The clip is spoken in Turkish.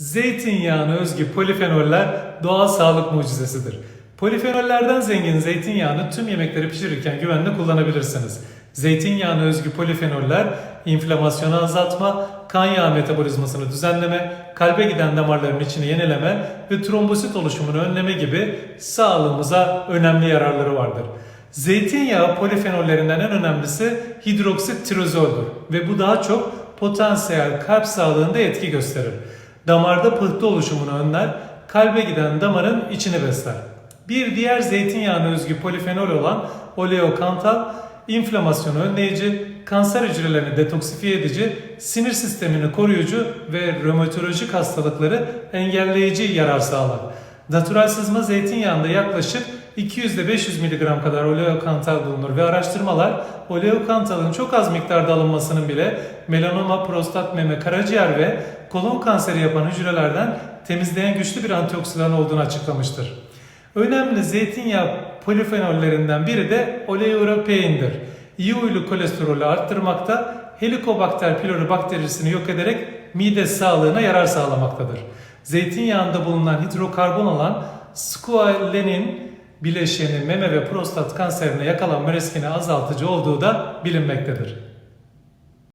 Zeytinyağına özgü polifenoller doğal sağlık mucizesidir. Polifenollerden zengin zeytinyağını tüm yemekleri pişirirken güvenle kullanabilirsiniz. Zeytinyağına özgü polifenoller inflamasyonu azaltma, kan yağı metabolizmasını düzenleme, kalbe giden damarların içini yenileme ve trombosit oluşumunu önleme gibi sağlığımıza önemli yararları vardır. Zeytinyağı polifenollerinden en önemlisi hidroksit tirozoldür ve bu daha çok potansiyel kalp sağlığında etki gösterir. Damarda pıhtı oluşumunu önler, kalbe giden damarın içini besler. Bir diğer zeytinyağına özgü polifenol olan oleokantal, inflamasyonu önleyici, kanser hücrelerini detoksifiye edici, sinir sistemini koruyucu ve romatolojik hastalıkları engelleyici yarar sağlar. Natural sızma zeytinyağında yaklaşık 200 ile 500 mg kadar oleokantal bulunur ve araştırmalar oleokantalın çok az miktarda alınmasının bile melanoma, prostat, meme, karaciğer ve kolon kanseri yapan hücrelerden temizleyen güçlü bir antioksidan olduğunu açıklamıştır. Önemli zeytinyağı polifenollerinden biri de oleurapeindir. İyi huylu kolesterolü arttırmakta, Helicobacter pylori bakterisini yok ederek mide sağlığına yarar sağlamaktadır. Zeytinyağında bulunan hidrokarbon olan squalenin bileşeni meme ve prostat kanserine yakalanma riskini azaltıcı olduğu da bilinmektedir.